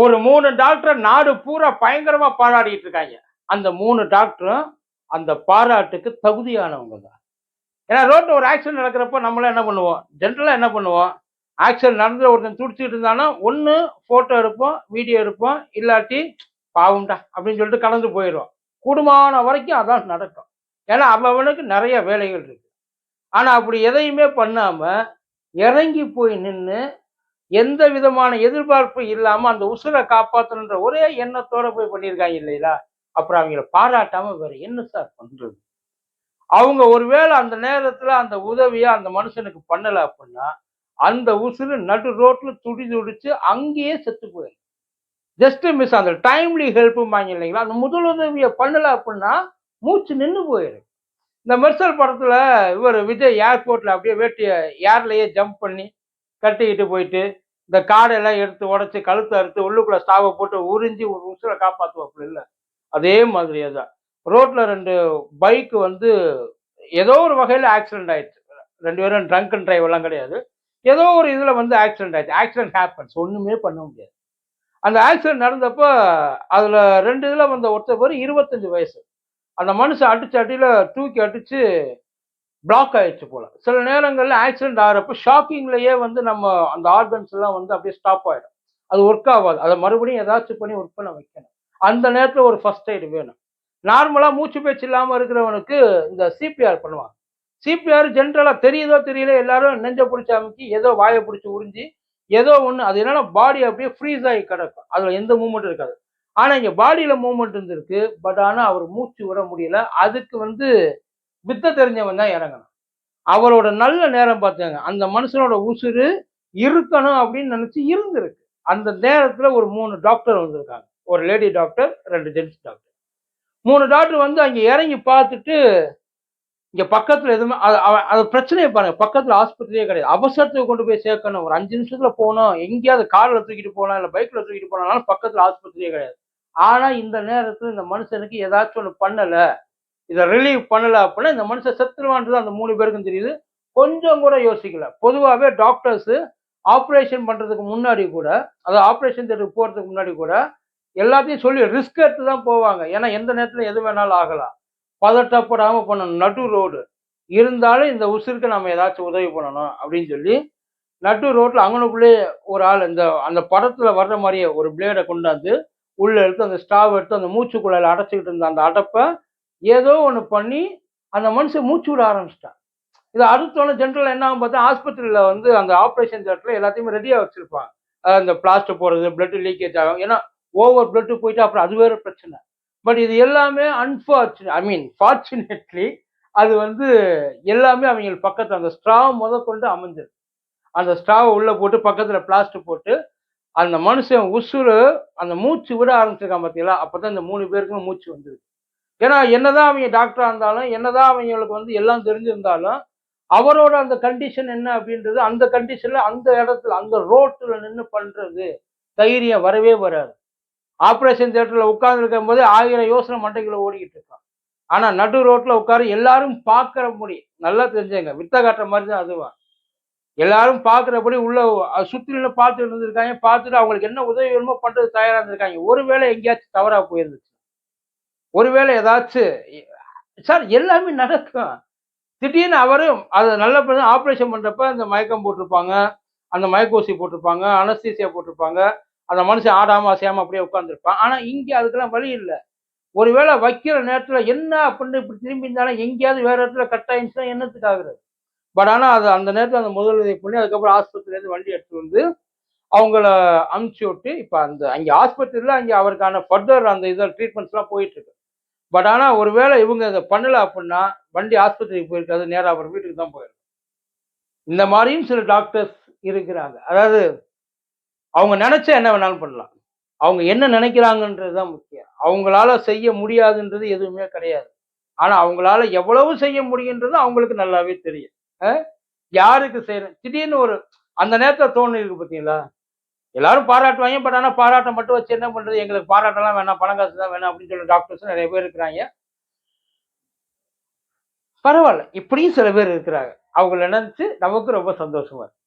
ஒரு மூணு டாக்டர் நாடு பூரா பயங்கரமா பாராடிட்டு இருக்காங்க. அந்த மூணு டாக்டரும் அந்த பாராட்டுக்கு தகுதியானவங்க தான். ஏன்னா ரோட்டில் ஒரு ஆக்சிடென்ட் நடக்கிறப்ப நம்மளாம் என்ன பண்ணுவோம்? ஜென்ரலாக என்ன பண்ணுவோம்? ஆக்சிடென்ட் நடந்து ஒருத்தன் துடிச்சிட்டு இருந்தானா ஒன்று ஃபோட்டோ எடுப்போம் வீடியோ எடுப்போம் இல்லாட்டி பாவம்டா அப்படின்னு சொல்லிட்டு கலந்து போயிடும் கூடுமான வரைக்கும் அதான் நடக்கும். ஏன்னா அவனுக்கு நிறைய வேலைகள் இருக்கு. ஆனால் அப்படி எதையுமே பண்ணாமல் இறங்கி போய் நின்று எந்த விதமான எதிர்பார்ப்பு இல்லாம அந்த உசுரை காப்பாற்றணுன்ற ஒரே எண்ணத்தோட போய் பண்ணியிருக்காங்க இல்லைங்களா அப்புறம் அவங்கள பாராட்டாம வேற என்ன சார் பண்றது? அவங்க ஒருவேளை அந்த நேரத்துல அந்த உதவியை அந்த மனுஷனுக்கு பண்ணல அப்படின்னா அந்த உசுறு நடு ரோட்ல துடி துடிச்சு அங்கேயே செத்து போயிடும். ஜஸ்ட் மிஸ் அந்த டைம்லி ஹெல்ப்புமாங்க இல்லைங்களா? அந்த முதலுதவியை பண்ணல அப்படின்னா மூச்சு நின்று போயிடும். இந்த மெர்சல் படத்துல இவர் விஜய் ஏர்போர்ட்ல அப்படியே வேட்டிய ஏர்லயே ஜம்ப் பண்ணி கட்டிக்கிட்டு போயிட்டு இந்த காடெல்லாம் எடுத்து உடச்சி கழுத்து அறுத்து உள்ளுக்குள்ள ஸ்டாவை போட்டு உறிஞ்சி ஒரு உசுரை காப்பாற்றுவாப்புல இல்லை? அதே மாதிரியே தான் ரோட்ல ரெண்டு பைக்கு வந்து ஏதோ ஒரு வகையில் ஆக்சிடென்ட் ஆயிடுச்சு. ரெண்டு பேரும் ட்ரங்க் அண்ட் டிரைவ் எல்லாம் கிடையாது. ஏதோ ஒரு இதில் வந்து ஆக்சிடென்ட் ஆயிடுச்சு. ஆக்சிடென்ட் ஹேப்பன்ஸ் ஒன்றுமே பண்ண முடியாது. அந்த ஆக்சிடென்ட் நடந்தப்போ அதில் ரெண்டு இதில் வந்த ஒருத்தர் பேர் இருபத்தஞ்சு வயசு. அந்த மனுஷன் அடிச்சு அடியில் தூக்கி அடித்து பிளாக் ஆயிடுச்சு போல. சில நேரங்களில் ஆக்சிடென்ட் ஆகிறப்ப ஷாக்கிங்லேயே வந்து நம்ம அந்த ஆர்கன்ஸ் எல்லாம் வந்து அப்படியே ஸ்டாப் ஆகிடும் அது ஒர்க் ஆகாது. அதை மறுபடியும் ஏதாச்சும் பண்ணி ஒர்க் பண்ண வைக்கணும். அந்த நேரத்தில் ஒரு ஃபர்ஸ்ட் எய்டு வேணும். நார்மலாக மூச்சு பேச்சு இல்லாமல் இருக்கிறவனுக்கு இந்த சிபிஆர் பண்ணுவாங்க. சிபிஆர் ஜென்ரலாக தெரியுதோ தெரியல எல்லாரும் நெஞ்ச பிடிச்ச அமைக்கி ஏதோ வாயை பிடிச்சி உறிஞ்சி ஏதோ ஒன்று அது என்னன்னா பாடி அப்படியே ஃப்ரீஸ் ஆகி கிடக்கும். அதில் எந்த மூமெண்ட் இருக்காது. ஆனால் இங்கே பாடியில் மூமெண்ட் இருந்திருக்கு பட் ஆனால் அவர் மூச்சு விட முடியல. அதுக்கு வந்து வித்த தெரிஞ்சவன் தான் இறங்கணும். அவரோட நல்ல நேரம் பார்த்தாங்க அந்த மனுஷனோட உசுறு இருக்கணும் அப்படின்னு நினச்சி இருந்திருக்கு. அந்த நேரத்தில் ஒரு மூணு டாக்டர் வந்திருக்காங்க. ஒரு லேடி டாக்டர் ரெண்டு ஜென்ஸ் டாக்டர் மூணு டாக்டர் வந்து அங்கே இறங்கி பார்த்துட்டு இங்கே பக்கத்தில் எதுவுமே அது அது பிரச்சனையை பாருங்க. பக்கத்தில் ஆஸ்பத்திரியே கிடையாது. அவசரத்துக்கு கொண்டு போய் சேர்க்கணும். ஒரு அஞ்சு நிமிஷத்தில் போகணும். எங்கேயாவது காரில் தூக்கிட்டு போகலாம் இல்லை பைக்கில் தூக்கிட்டு போனாலும் பக்கத்தில் ஆஸ்பத்திரியே கிடையாது. ஆனால் இந்த நேரத்தில் இந்த மனுஷனுக்கு ஏதாச்சும் ஒன்று பண்ணலை. இதை ரிலீவ் பண்ணல அப்படின்னா இந்த மனுஷன் செத்துருவான்றது அந்த மூணு பேருக்கும் தெரியுது. கொஞ்சம் கூட யோசிக்கல. பொதுவாகவே டாக்டர்ஸ் ஆப்ரேஷன் பண்ணுறதுக்கு முன்னாடி கூட அதாவது ஆப்ரேஷன் தேட்டருக்கு போகிறதுக்கு முன்னாடி கூட எல்லாத்தையும் சொல்லி ரிஸ்க் எடுத்து தான் போவாங்க. ஏன்னா எந்த நேரத்தில் எது வேணாலும் ஆகலாம். பதட்டப்படாமல் பண்ணணும். நடு ரோடு இருந்தாலும் இந்த உசுருக்கு நம்ம ஏதாச்சும் உதவி பண்ணணும் அப்படின்னு சொல்லி நடு ரோட்டில் அங்கனுக்குள்ளே ஒரு ஆள் இந்த அந்த படத்தில் வர்ற மாதிரியே ஒரு பிளேடை கொண்டாந்து உள்ளே எடுத்து அந்த ஸ்டாவ் எடுத்து அந்த மூச்சுக்குள்ளையில் அடைச்சிக்கிட்டு இருந்த அந்த அடைப்பை ஏதோ ஒன்று பண்ணி அந்த மனுஷன் மூச்சு விட ஆரம்பிச்சிட்டான். இது அடுத்தோன்னு ஜென்ரல் என்ன ஆகும் பார்த்தா ஆஸ்பத்திரியில் வந்து அந்த ஆப்ரேஷன் தேட்டரில் எல்லாத்தையுமே ரெடியாக வச்சுருப்பாங்க. அந்த பிளாஸ்டர் போடுறது பிளட் லீக்கேஜ் ஆகும். ஏன்னா ஓவர் பிளட்டு போயிட்டு அப்புறம் அது வேறு பிரச்சனை. பட் இது எல்லாமே அன்ஃபார்ச்சுனேட் ஐ மீன் ஃபார்ச்சுனேட்லி அது வந்து எல்லாமே அவங்க பக்கத்தில் அந்த ஸ்ட்ரா முத கொண்டு அமைஞ்சிருக்கு. அந்த ஸ்ட்ராவை உள்ளே போட்டு பக்கத்தில் பிளாஸ்டர் போட்டு அந்த மனுஷன் உசுறு அந்த மூச்சு விட ஆரம்பிச்சிருக்கான் பார்த்தீங்களா அப்போ தான் இந்த மூணு பேருக்கும் மூச்சு வந்துருக்கு ஏன்னா என்னதான் அவங்க டாக்டரா இருந்தாலும் என்னதான் அவங்களுக்கு வந்து எல்லாம் தெரிஞ்சிருந்தாலும் அவரோட அந்த கண்டிஷன் என்ன அப்படின்றது அந்த கண்டிஷன்ல அந்த இடத்துல அந்த ரோட்டில் நின்று பண்றது தைரியம் வரவே வராது. ஆப்ரேஷன் தியேட்டர்ல உட்கார்ந்துருக்கும் போது ஆயிரம் யோசனை மண்டைக்குள்ள ஓடிக்கிட்டு இருக்கான். ஆனா நடு ரோட்டில் உட்காரு எல்லாரும் பார்க்கற முடியும் நல்லா தெரிஞ்சுங்க வித்த காட்டுற மாதிரி தான் அதுவா. எல்லாரும் பார்க்கறபடி உள்ள அஹ், சுத்தி நின்று பார்த்துட்டு இருந்திருக்காங்க பார்த்துட்டு அவங்களுக்கு என்ன உதவி வேணுமோ பண்ணுறது தயாராக இருந்திருக்காங்க. ஒருவேளை எங்கேயாச்சும் தவறா போயிருந்துச்சு. ஒருவேளை ஏதாச்சும் சார் எல்லாமே நடக்கும். திடீர்னு அவரும் அது நல்ல ஆப்ரேஷன் பண்ணுறப்ப அந்த மயக்கம் போட்டிருப்பாங்க அந்த மயக்கூசி போட்டிருப்பாங்க அனஸ்தீசியா போட்டிருப்பாங்க அந்த மனுஷன் ஆடாம அசையாம அப்படியே உட்காந்துருப்பான் ஆனால் இங்கே அதுக்கெல்லாம் வழி இல்லை. ஒருவேளை வைக்கிற நேரத்தில் என்ன அப்படின்னு இப்படி திரும்பி இருந்தாலும் எங்கேயாவது வேற இடத்துல கட் ஆயிடுச்சுன்னா என்னத்துக்கு ஆகுறது பட் ஆனால் அது அந்த நேரத்தில் அந்த முதலுதவி பண்ணி அதுக்கப்புறம் ஆஸ்பத்திரியிலேருந்து வண்டி எடுத்து வந்து அவங்கள அனுப்பிச்சி விட்டு இப்போ அந்த அங்கே ஆஸ்பத்திரியில் அங்கே அவருக்கான ஃபர்தர் அந்த இதில் ட்ரீட்மெண்ட்ஸ்லாம் போயிட்டுருக்கு பட் ஆனால் ஒருவேளை இவங்க இதை பண்ணல அப்படின்னா வண்டி ஆஸ்பத்திரிக்கு போயிருக்காது நேராக அவர் வீட்டுக்கு தான் போயிருக்கும் இந்த மாதிரியும் சில டாக்டர்ஸ் இருக்கிறாங்க. அதாவது அவங்க நினச்சா என்ன வேணாலும் பண்ணலாம். அவங்க என்ன நினைக்கிறாங்கன்றது தான் முக்கியம். அவங்களால செய்ய முடியாதுன்றது எதுவுமே கிடையாது. ஆனால் அவங்களால எவ்வளவு செய்ய முடியுன்றது அவங்களுக்கு நல்லாவே தெரியும். யாருக்கு செய்யணும் திடீர்னு ஒரு அந்த நேரத்தில் தோணு இருக்கு பார்த்தீங்களா எல்லாரும் பாராட்டுவாங்க பட் ஆனால் பாராட்டம் மட்டும் வச்சு என்ன பண்றது? எங்களுக்கு பாராட்டெல்லாம் வேணாம் பணம் காசு தான் வேணாம் அப்படின்னு சொல்லி டாக்டர்ஸ் நிறைய பேர் இருக்கிறாங்க. பரவாயில்ல. இப்படியும் சில பேர் இருக்கிறாங்க. அவங்கள நினைச்சு நமக்கு ரொம்ப சந்தோஷமா இருக்கு.